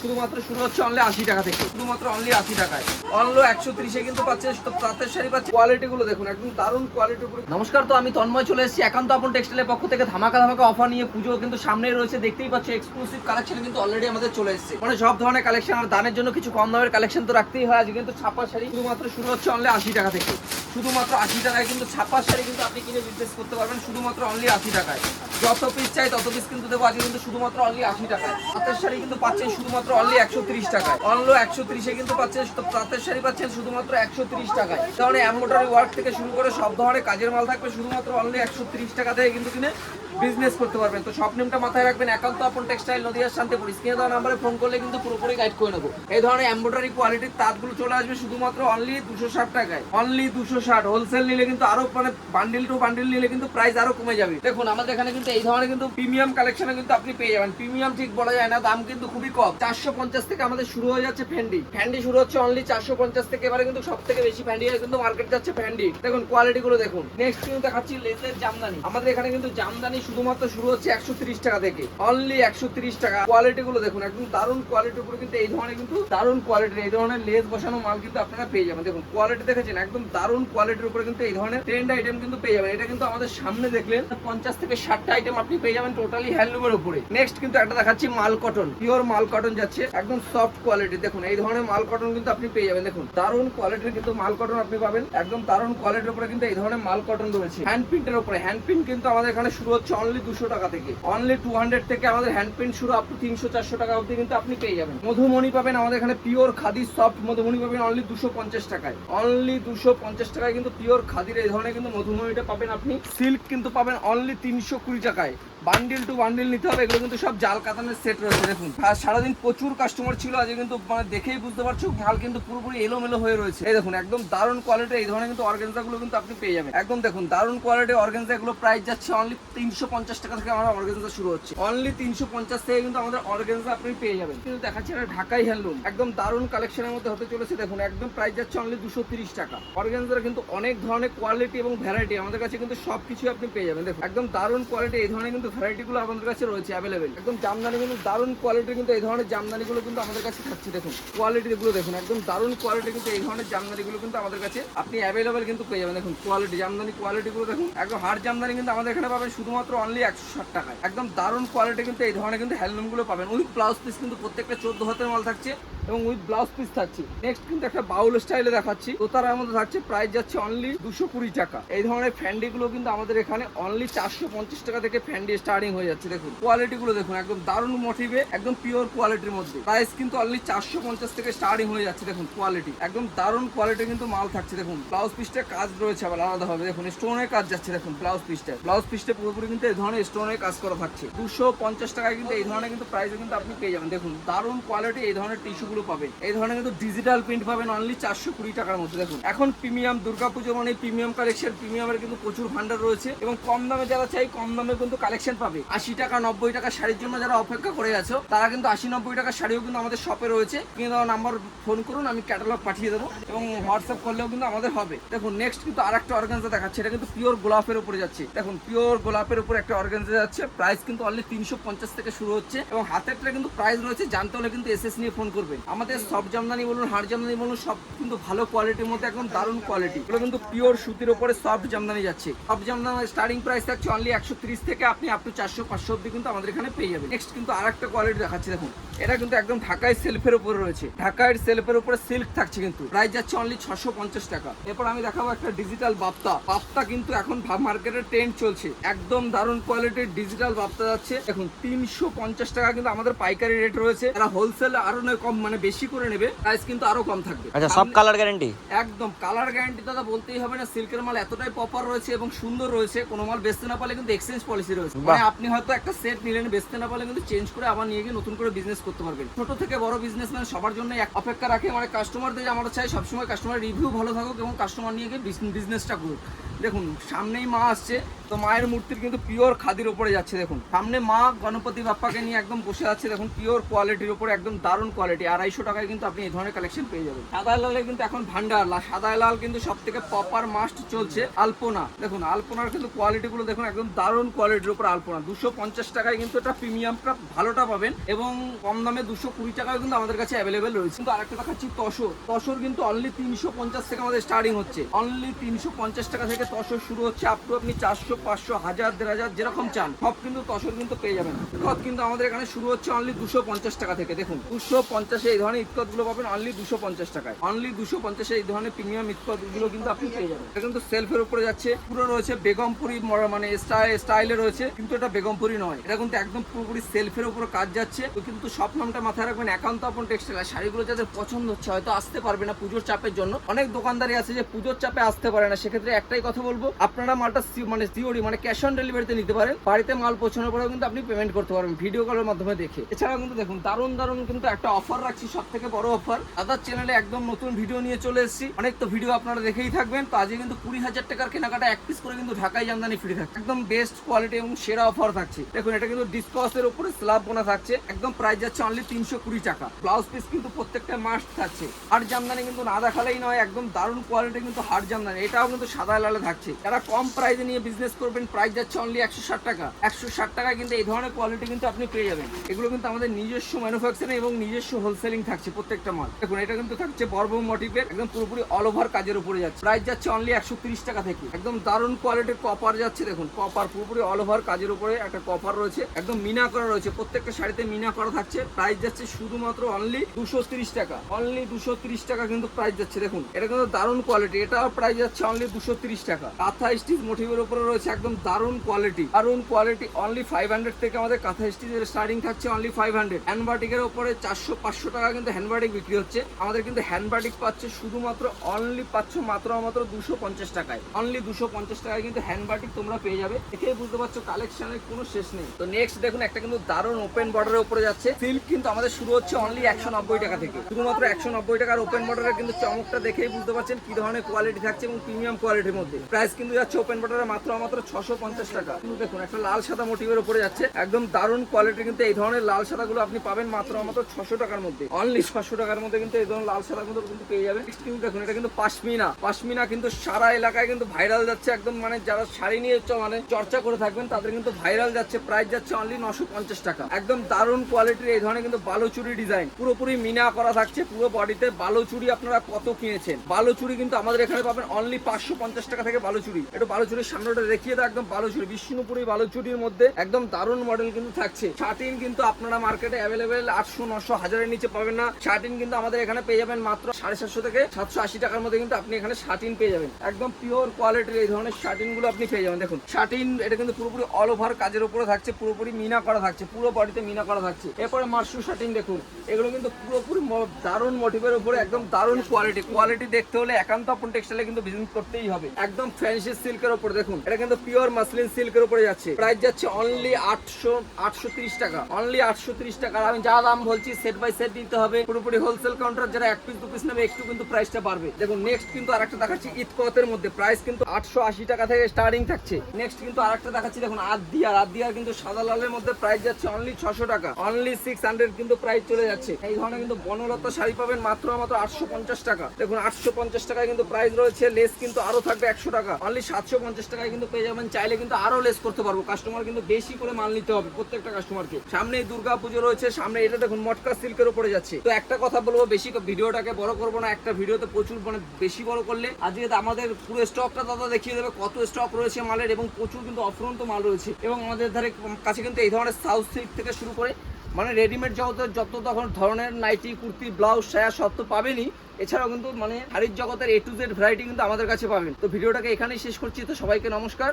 শুধুমাত্র শুরু হচ্ছে অনলি আশি টাকা থেকে। শুধুমাত্র অনলি আশি টাকায়। অনলো একশো ত্রিশে কিন্তু পাচ্ছে তাঁতের শাড়ি পাচ্ছে। কোয়ালিটি গুলো দেখুন, একদম দারুণ কোয়ালিটি নমস্কার, তো আমি তন্ময় চলে এসেছি একান্ত আপন টেক্সটাইলের পক্ষ থেকে ধামাকা ধামাকা অফার নিয়ে। পুজো কিন্তু সামনেই রয়েছে, দেখতেই পাচ্ছ এক্সক্লুসিভ কালেকশন কিন্তু অলরেডি আমাদের চলে এসেছে। মানে সব ধরনের কালেকশন আর দানের জন্য কিছু কম দামের কালেকশন তো রাখতেই হয়। আজকে কিন্তু ছাপা শাড়ি শুধুমাত্র শুরু হচ্ছে অনলি আশি টাকা থেকে। শুধুমাত্র আশি টাকায় কিন্তু ছাপা শাড়ি কিন্তু আপনি কিনে বিজনেস করতে পারবেন, শুধুমাত্র অনলি আশি টাকায়। যত পিস চাই তত পিস কিন্তু দেবো। আজকে কিন্তু শুধুমাত্র অনলি আশি টাকায়। হাতের শাড়ি কিন্তু পাচ্ছেন শুধুমাত্র অনলি একশো ত্রিশ টাকায়। অনলো একশো ত্রিশে কিন্তু পাচ্ছেন তাঁতের শাড়ি পাচ্ছেন শুধুমাত্র একশো ত্রিশ টাকায়। কারণ এমব্রয়ডারি ওয়ার্ক থেকে শুরু করে সব ধরনের কাজের মাল থাকবে, শুধুমাত্র অনলি একশো ত্রিশ টাকা থেকে কিন্তু কিনে বিজনেস করতে পারবেন। তো সব নেমটা মাথায় রাখবেন, একান্ত আপন টেক্সটাইল নদিয়ার শান্তিপুর। স্ক্রিনে দেওয়া নাম্বারে ফোন করলে কিন্তু পুরোপুরি গাইড করে নেব। এই ধরনের এম্বোটারি কোয়ালিটির তাঁতগুলো চলে আসবে শুধুমাত্র অনলি দুশো ষাট টাকায়। অনলি দুশো ষাট। হোলসেল নিলে কিন্তু আরও মানে বান্ডিল টু বান্ডিল নিলে কিন্তু প্রাইস আরও কমে যাবে। দেখুন, আমাদের এখানে কিন্তু এই ধরনের কিন্তু প্রিমিয়াম কালেকশনে কিন্তু আপনি পেয়ে যাবেন। প্রিমিয়াম ঠিক বলা যায় না, দাম কিন্তু খুবই কম। চারশো পঞ্চাশ থেকে আমাদের শুরু হয়ে যাচ্ছে ফ্যান্ডি ফ্যান্ডি শুরু হচ্ছে অনলি চারশো পঞ্চাশ থেকে, এবারে কিন্তু সব থেকে বেশি ফ্যান্ডি কিন্তু মার্কেট যাচ্ছে ফ্যান্ডি দেখুন কোয়ালিটি গুলো দেখুন। নেক্সট কিন্তু দেখাচ্ছি লেসের জামদানি। আমাদের এখানে কিন্তু জামদানি শুধুমাত্র শুরু হচ্ছে একশো ত্রিশ টাকা থেকে। অনলি একশো ত্রিশ টাকা। কোয়ালিটি গুলো দেখুন, একদম দারুণ কোয়ালিটির উপরে কিন্তু এই ধরনের কিন্তু দারুণ কোয়ালিটির এই ধরনের লেস বসানো মাল কিন্তু আপনারা পেয়ে যাবেন। দেখুন কোয়ালিটি দেখেছেন, একদম দারুণ কোয়ালিটির উপরে কিন্তু এই ধরনের ট্রেন্ড আইটেম কিন্তু পেয়ে যাবেন। এটা কিন্তু আমাদের সামনে দেখলেন, পঞ্চাশ থেকে ষাটটা আইটেম আপনি পেয়ে যাবেন টোটালি হ্যান্ডলুমের উপরে। নেক্সট কিন্তু একটা দেখাচ্ছি, মাল কটন পিওর মাল কটন যাচ্ছে, একদম সফট কোয়ালিটি দেখুন, এই ধরনের মাল কটন কিন্তু আপনি পেয়ে যাবেন। দেখুন, দারুণ কোয়ালিটির কিন্তু মাল কটন আপনি পাবেন। একদম দারুণ কোয়ালিটির উপরে কিন্তু এই ধরনের মাল কটন রয়েছে। হ্যান্ড প্রিন্টের উপরে হ্যান্ড প্রিন্ট কিন্তু আমাদের এখানে শুরু হচ্ছে অনলি দুশো টাকা থেকে। অনলি টু হান্ড্রেড থেকে আমাদের হ্যান্ড প্রিন্ট শুরু আপ টু তিনশো, চারশো টাকা অব্দি কিন্তু আপনি পেয়ে যাবেন। মধুমণি পাবেন আমাদের এখানে পিওর খাদি সফট মধুমণি পাবেন অনলি দুশো পঞ্চাশ টাকায়। অনলি দুশো পঞ্চাশ টাকায় কিন্তু পিওর খাদির এই ধরনের কিন্তু মধুমণিটা পাবেন আপনি। সিল্ক কিন্তু পাবেন অনলি তিনশো কুড়ি টাকায়। বান্ডিল টু বান্ডিল নিতে হবে, এগুলো কিন্তু সব জাল কাতানের সেট রয়েছে, দেখুন। আর সারাদিন প্রচুর কাস্টমার ছিল, আজকে কিন্তু মানে দেখেই বুঝতে পারছ মাল কিন্তু পুরোপুরি এলোমেলো হয়ে রয়েছে। এই দেখুন, একদম দারুণ কোয়ালিটি এই ধরনের কিন্তু অর্গেনজা গুলো কিন্তু আপনি পেয়ে যাবেন। একদম দেখুন, দারুণ কোয়ালিটি অর্গেনজা গুলো প্রাইস যাচ্ছে অনলি তিনশো পঞ্চাশ টাকা থেকে আমাদের অর্গেনজা শুরু হচ্ছে। অনলি তিনশো পঞ্চাশ থেকে কিন্তু আমাদের অর্গেনজা আপনি পেয়ে যাবেন। কিন্তু দেখাচ্ছি এটা ঢাকাই হ্যান্ডলুম একদম দারুণ কালেকশনের মধ্যে হতে চলেছে, দেখুন, একদম প্রাইস যাচ্ছে অনলি দুশো তিরিশ টাকা। অর্গেনজার কিন্তু অনেক ধরনের কোয়ালিটি এবং ভ্যারাইটি আমাদের কাছে কিন্তু সব কিছু আপনি পেয়ে যাবেন। দেখুন, একদম দারুণ কোয়ালিটি এই ধরনের কিন্তু ভ্যারাইটি গুলো আমাদের কাছে রয়েছে অ্যাভেলেবেল একদম জামদানি কিন্তু দারুণ কোয়ালিটির কিন্তু এই ধরনের জামদানি গুলো কিন্তু আমাদের কাছে থাকছে। দেখুন কোয়ালিটি গুলো দেখুন, একদম দারুণ কোয়ালিটি কিন্তু এই ধরনের জামদানি গুলো কিন্তু আমাদের কাছে আপনি অ্যাভেলেবেল কিন্তু পেয়ে যাবেন। দেখুন কোয়ালিটি জামদানি কোয়ালিটি গুলো দেখুন, একদম হার্ড জামদানি কিন্তু আমাদের এখানে পাবেন শুধুমাত্র অনলি একশো ষাট টাকায়। একদম দারুণ কোয়ালিটি কিন্তু এই ধরনের কিন্তু হ্যান্ডলুমগুলো পাবেন। উইথ ব্লাউজ পিস কিন্তু প্রত্যেকটা চোদ্দ হাতের মাল থাকছে। এবং উইথ ব্লাউজ পিস থাকছে। নেক্সট কিন্তু একটা বাউল স্টাইলে দেখাচ্ছি। দোতারার মধ্যে থাকছে প্রাইস যাচ্ছে অনলি দুশো কুড়ি টাকা। এই ধরনের ফ্যান্ডি গুলো কিন্তু আমাদের এখানে অনলি চারশো পঞ্চাশ টাকা থেকে ফ্যান্ডি স্টার্টিং হয়ে যাচ্ছে। দেখুন কোয়ালিটি গুলো দেখুন, একদম দারুণ মোটিভে একদম পিওর কোয়ালিটির মধ্যে। প্রাইস কিন্তু অনলি চারশো পঞ্চাশ থেকে স্টার্টিং হয়ে যাচ্ছে। দেখুন কোয়ালিটি একদম দারুণ কোয়ালিটি কিন্তু মাল থাকছে। দেখুন, ব্লাউজ পিসটা কাজ রয়েছে আবার আলাদা হবে দেখুন স্টোনের কাজ যাচ্ছে। দেখুন, ব্লাউজ পিসটা ব্লাউজ পিসটা পুরোপুরি কিন্তু এই ধরনের স্টোনের কাজ করা থাকছে। দুশো পঞ্চাশ টাকায় কিন্তু এই ধরনের কিন্তু প্রাইসে কিন্তু আপনি পেয়ে যাবেন। দেখুন, দারুণ কোয়ালিটি এই ধরনের টিস্যু গুলো পাবেন। এই ধরনের কিন্তু ডিজিটাল প্রিন্ট পাবেন অনলি চারশো কুড়ি টাকার মধ্যে। দেখুন, এখন প্রিমিয়াম দুর্গাপুজো মানে প্রিমিয়াম কালেকশন প্রিমিয়ামের কিন্তু প্রচুর ভান্ডার রয়েছে এবং কম দামে যারা চাই কম দামে কিন্তু কালেকশন পাবে। আশি টাকা, নব্বই টাকা শাড়ির জন্য যারা অপেক্ষা করে আছো, তারা কিন্তু আশি, নব্বই টাকার শাড়িও কিন্তু আমাদের শপে রয়েছে। কিন্তু নাম্বার ফোন করুন, আমি ক্যাটালগ পাঠিয়ে দেবো এবং হোয়াটসঅ্যাপ করলেও কিন্তু আমাদের হবে। দেখুন নেক্সট কিন্তু আর একটা অর্গানজা দেখাচ্ছে, এটা কিন্তু পিওর গোলাপের উপরে যাচ্ছে। দেখুন পিওর গোলাপের উপরে একটা অর্গানজা যাচ্ছে প্রাইস কিন্তু অনলি তিনশো পঞ্চাশ থেকে শুরু হচ্ছে এবং হাতেরটা কিন্তু প্রাইস রয়েছে, জানতে হলে কিন্তু এসএস নিয়ে ফোন করবেন। আমাদের সব জামদানি বলুন হাড় জামদানি বলুন, সব কিন্তু ভালো কোয়ালিটির মধ্যে একদম দারুণ কোয়ালিটি এগুলো কিন্তু পিওর সুতির উপরে সফট জামদানি যাচ্ছে। সব জামদানি স্টার্টিং প্রাইস থাকছে অনলি একশো ত্রিশ থেকে আপনি আপ টু চারশো, পাঁচশো অব্দি কিন্তু আমাদের এখানে পেয়ে যাবেন। নেক্সট কিন্তু আর একটা কোয়ালিটি দেখাচ্ছি, দেখুন। এটা কিন্তু একদম ঢাকায় সেলফের উপরে রয়েছে। ঢাকায় সেলফের উপরে সিল্ক থাকছে কিন্তু। প্রাইস যাচ্ছে অনলি ছশো পঞ্চাশ টাকা। এরপর আমি দেখাবো একটা ডিজিটাল বাপ্তা। বাপ্তা কিন্তু এখন মার্কেটের ট্রেন্ড চলছে। একদম দারুণ কোয়ালিটির ডিজিটাল বাপ্তা যাচ্ছে। এখন তিনশো পঞ্চাশ টাকা কিন্তু আমাদের পাইকারি রেট রয়েছে। যারা হোলসেল আরও নয় কম মানে বেশি করে নেবে। প্রাইস কিন্তু আরও কম থাকবে। আচ্ছা সব কালার গ্যারেন্টি একদম কালার গ্যারান্টি দাদা বলতেই হবে না। সিল্কের মাল এতটাই পপার রয়েছে এবং সুন্দর রয়েছে। কোনো মাল বেচতে না পারলে কিন্তু এক্সচেঞ্জ পলিসি রয়েছে। মানে আপনি হয়তো একটা সেট নিলেন বেচতে না পারলে কিন্তু চেঞ্জ করে আবার নিয়ে গিয়ে নতুন করে বিজনেস করতে পারবেন। ছোট থেকে বড় বিজনেসম্যান সবার জন্য এক অপেক্ষা রাখে মানে কাস্টমারদের আমরা চাই সবসময় কাস্টমার রিভিউ ভালো থাকুক এবং কাস্টমার নিয়ে গিয়ে বিজনেসটা করুক। দেখুন, সামনেই মা আসছে, তো মায়ের মূর্তির কিন্তু পিওর খাদির উপরে যাচ্ছে, দেখুন। সামনে মা গণপতি বাপ্পাকে নিয়ে একদম বসে আছে, দেখুন পিওর কোয়ালিটির উপরে, একদম দারুণ কোয়ালিটি আড়াইশো টাকায় কিন্তু আপনি এই ধরনের কালেকশন পেয়ে যাবেন। সাদা লালে কিন্তু এখন ভান্ডার সাদা লাল কিন্তু সব থেকে প্রপার মাস্ট চলছে আলপনা। দেখুন, আলপনার কিন্তু কোয়ালিটি গুলো দেখুন, একদম দারুণ কোয়ালিটির উপর আলপনা। দুশো পঞ্চাশ টাকায় কিন্তু এটা প্রিমিয়ামটা ভালোটা পাবেন এবং কম দামে দুশো কুড়ি টাকায় কিন্তু আমাদের কাছে অ্যাভেলেবেল রয়েছে। কিন্তু আরেকটা দেখাচ্ছি তসর। তসর কিন্তু অনলি তিনশো পঞ্চাশ থেকে আমাদের স্টার্টিং হচ্ছে। অনলি তিনশো পঞ্চাশ টাকা থেকে তসর শুরু হচ্ছে আপ টু আপনি চারশো, পাঁচশো, হাজার, দেড় হাজার যেরকম চান। সব কিন্তু তসর কিন্তু পেয়ে যাবেন। ইৎকত কিন্তু আমাদের এখানে শুরু হচ্ছে অনলি দুশো পঞ্চাশ টাকা থেকে। দেখুন, দুশো পঞ্চাশে এই ধরনের ইৎকতগুলো পাবেন অনলি দুশো পঞ্চাশ টাকায়। অনলি দুশো পঞ্চাশে এই ধরনের প্রিমিয়াম ইৎকতগুলো কিন্তু আপনি পেয়ে যাবেন। এটা কিন্তু সেলফের উপরে যাচ্ছে। পুরো রয়েছে বেগমপুরি মানে স্টাইল রয়েছে। কিন্তু এটা বেগমপুরি নয়। এটা কিন্তু একদম পুরোপুরি সেলফের উপর কাজ যাচ্ছে। কিন্তু সব নামটা মাথায় রাখবেন, একান্ত আপন টেক্সটাইল শাড়িগুলো যাদের পছন্দ হচ্ছে, হয়তো আসতে পারবে না পুজোর চাপের জন্য। অনেক দোকানদারি আছে যে পুজোর চাপে আসতে পারে না, সেক্ষেত্রে একটাই কথা বলব, আপনারা মালটা মানে সিওরি মানে ক্যাশ অন ডেলিভারিতে নিতে পারেন। বাড়িতে মাল পৌঁছানোর পরেও কিন্তু আপনি পেমেন্ট করতে পারবেন ভিডিও কলের মাধ্যমে দেখে। এছাড়াও কিন্তু দেখুন, দারুণ দারুণ কিন্তু একটা অফার রাখছি সব থেকে বড় অফার দাদার চ্যানেলে একদম নতুন ভিডিও নিয়ে চলে এসেছি। অনেক তো ভিডিও আপনারা দেখেই থাকবেন। তো আজকে কিন্তু কুড়ি হাজার টাকার কেনাকাটা এক পিস করে কিন্তু ঢাকায় জামদানি ফ্রি থাকছে। একদম বেস্ট কোয়ালিটি এবং সেরা অফার থাকছে। দেখুন, এটা কিন্তু ডিসকাউসের উপরে স্ল্যাব বোনা থাকছে। একদম প্রাইস যাচ্ছে অনলি তিনশো কুড়ি টাকা। ব্লাউজ পিস কিন্তু প্রত্যেকটা মাস্ট থাকছে। হাট জামদানি কিন্তু না দেখালেই নয়, একদম দারুণ কোয়ালিটি কিন্তু হাট জামদানি। এটাও কিন্তু সাদা লালে থাকছে। যারা কম প্রাইসে নিয়ে বিজনেস করবেন প্রাইস যাচ্ছে অনলি একশো ষাট টাকা। একশো ষাট টাকায় কিন্তু এই ধরনের কোয়ালিটি কিন্তু আপনি পেয়ে যাবেন। এগুলো কিন্তু আমাদের নিজস্ব ম্যানুফ্যাকচারিং এবং নিজস্ব হোলসেলিং থাকছে প্রত্যেকটা মাল দেখুন, এটা কিন্তু থাকছে বর্ব মোটিভের একদম পুরোপুরি অল ওভার কাজের উপরে যাচ্ছে। প্রাইস যাচ্ছে অনলি একশো তিরিশ টাকা থেকে। একদম দারুণ কোয়ালিটির কপার যাচ্ছে, দেখুন কপার পুরোপুরি অল ওভার কাজের উপরে একটা কপার রয়েছে। একদম মিনা করা রয়েছে। প্রত্যেকটা শাড়িতে মিনা করা থাকছে। প্রাইস যাচ্ছে শুধুমাত্র অনলি দুশো টাকা। অনলি দুশো টাকা কিন্তু প্রাইস যাচ্ছে। দেখুন, এটা কিন্তু দারুণ কোয়ালিটি এটাও প্রাইস যাচ্ছে অনলি দুশো টাকা। কাঁথা স্টিচ মোটিভের উপরে রয়েছে একদম দারুণ কোয়ালিটি দারুণ কোয়ালিটি অনলি ফাইভ হান্ড্রেড থেকে আমাদের কাঁথা স্টিচের স্টার্টিং থাকছে অনলি ফাইভ হান্ড্রেড হ্যান্ডবাটিকের উপরে চারশো পাঁচশো টাকা কিন্তু হ্যান্ডবাটিক বিক্রি হচ্ছে। আমাদের কিন্তু হ্যান্ডবাটিক পাচ্ছে শুধুমাত্র অনলি পাচ্ছ মাত্র মাত্র দুশো পঞ্চাশ টাকায়। অনলি দুশো পঞ্চাশ টাকায় কিন্তু হ্যান্ডবাটিক তোমরা পেয়ে যাবে। দেখেই বুঝতে পারছ কালেকশনের কোনো শেষ নেই। তো নেক্সট দেখুন, একটা কিন্তু দারুণ ওপেন বর্ডারের উপরে যাচ্ছে। সিল্ক কিন্তু আমাদের শুরু হচ্ছে অনলি একশো নব্বই টাকা থেকে। শুধুমাত্র একশো নব্বই টাকার ওপেন বর্ডারের কিন্তু চমকটা দেখেই বুঝতে পারছেন কি ধরনের কোয়ালিটি থাকছে এবং প্রিমিয়াম কোয়ালিটির মধ্যে। প্রাইস কিন্তু যাচ্ছে ওপেন বর্ডারে মাত্র মাত্র ছশো পঞ্চাশ টাকা। কিন্তু দেখুন, একটা লাল সাদা মোটিভের উপরে যাচ্ছে। একদম দারুণ কোয়ালিটি কিন্তু এই ধরনের লাল সাদা গুলো আপনি পাবেন মাত্র মাত্র ছশো টাকার মধ্যে। অনলি ছশো টাকার মধ্যে কিন্তু এই ধরনের লাল সাদা গুলো কিন্তু পেয়ে যাবেন। কিন্তু দেখুন, এটা কিন্তু পাশমিনা। পাশমিনা কিন্তু সারা এলাকায় কিন্তু ভাইরাল যাচ্ছে একদম মানে যারা শাড়ি নিয়ে মানে চর্চা করে থাকবেন তাদের কিন্তু ভাইরাল যাচ্ছে। প্রাইস যাচ্ছে অনলি নশো পঞ্চাশ টাকা। একদম দারুণ কোয়ালিটির এই ধরনের কিন্তু বালুচুরি ডিজাইন পুরোপুরি মিনা করা থাকছে, পুরো বডিতে বালুচুরি আপনারা কত কিনেছেন? বালুচুরি কিন্তু আমাদের এখানে পাবেন অনলি পাঁচশো পঞ্চাশ টাকা থেকে বালুচুরি। একটু বালুচুরির সামনেটা দেখিয়ে দাও, একদম বালুচুরি, বিষ্ণুপুরি বালুচুরির মধ্যে একদম দারুণ মডেল কিন্তু থাকছে। শার্টিন কিন্তু আপনারা মার্কেটে অ্যাভেলেবেল আটশো, নশো, হাজারের নিচে পাবেন না। শার্টিন কিন্তু আমাদের এখানে পেয়ে যাবেন মাত্র সাড়ে সাতশো থেকে সাতশো আশি টাকার মধ্যে কিন্তু আপনি এখানে শার্টিন পেয়ে যাবেন। একদম পিওর কোয়ালিটির এই ধরনের শার্টিনগুলো আপনি পেয়ে যাবেন। দেখুন, শার্টিন এটা কিন্তু পুরোপুরি অল ওভার কাজের উপরে থাকছে, পুরোপুরি মিনা করা থাকছে, পুরো বডিতে মিনা করা থাকছে। এরপরে মার্শু শার্টিন দেখুন। এগুলো কিন্তু পুরোপুরি দারুণ মোটিভের উপরে, একদম দারুণ কোয়ালিটি কোয়ালিটি দেখতে হলে একান্ত আপন টেক্সটাইলে কিন্তু বিজনেস করতেই হবে। একদম ফ্যান্সি সিল্কের উপর দেখুন। এটা কিন্তু পিওর মাসলিন সিল্কের উপরে যাচ্ছে। প্রাইস যাচ্ছে অনলি আটশো আটশো টাকা। অনলি আটশো তিরিশ টাকা। আমি যা দাম বলছি সেট বাই সেট নিতে হবে। পুরোপুরি হোলসেল কাউন্টার যারা এক পিস দু পিস নেবে, একটু কিন্তু প্রাইসটা বাড়বে। দেখুন নেক্সট কিন্তু আরেকটা দেখাচ্ছি ইতকতের মধ্যে। প্রাইস কিন্তু আটশো আশি টাকা থেকে স্টার্টিং থাকছে। নেক্সট কিন্তু আরেকটা দেখাচ্ছি, দেখুন আদিয়ার আদিয়ার কিন্তু সাদা লালের মধ্যে প্রাইস যাচ্ছে অনলি ছশো টাকা। অনলি সিক্স হান্ড্রেড কিন্তু প্রাইস চলে যাচ্ছে। এই ধরনের কিন্তু বনলতা শাড়ি পাবেন মাত্র মাত্র আটশো পঞ্চাশ টাকা। দেখুন, আটশো পঞ্চাশ টাকায় কিন্তু প্রাইস রয়েছে লেস কিন্তু আরও থাকবে একশো টাকা। অনলি সাতশো পঞ্চাশ টাকায় কিন্তু পেয়ে যাবেন, চাইলে কিন্তু আরও লেস করতে পারব। কাস্টমার কিন্তু বেশি করে মাল নিতে হবে প্রত্যেকটা কাস্টমারকে সামনে দুর্গা পুজো রয়েছে, সামনে এটা দেখুন, মটকা সিল্কের উপরে যাচ্ছে। তো একটা কথা বলব, বেশি ভিডিওটাকে বড় করব না, একটা ভিডিওতে প্রচুর মানে বেশি বড় করলে আজকে আমাদের পুরো স্টকটা দাদা দেখিয়ে দেবে, কত স্টক রয়েছে মালের, এবং প্রচুর কিন্তু অফরন্ত মাল রয়েছে। এবং আমাদের ধারে কাছে কিন্তু এই ধরনের সাউথ সিল্ক থেকে শুরু করে মানে রেডিমেড জগতের যত তখন ধরনের নাইটি কুর্তি ব্লাউজ সায়া সব তো পাবেনই। এছাড়াও কিন্তু মানে শাড়ির জগতের এ টু জেড ভ্যারাইটি কিন্তু আমাদের কাছে পাবেন। তো ভিডিওটাকে এখানেই শেষ করছি। তো সবাইকে নমস্কার।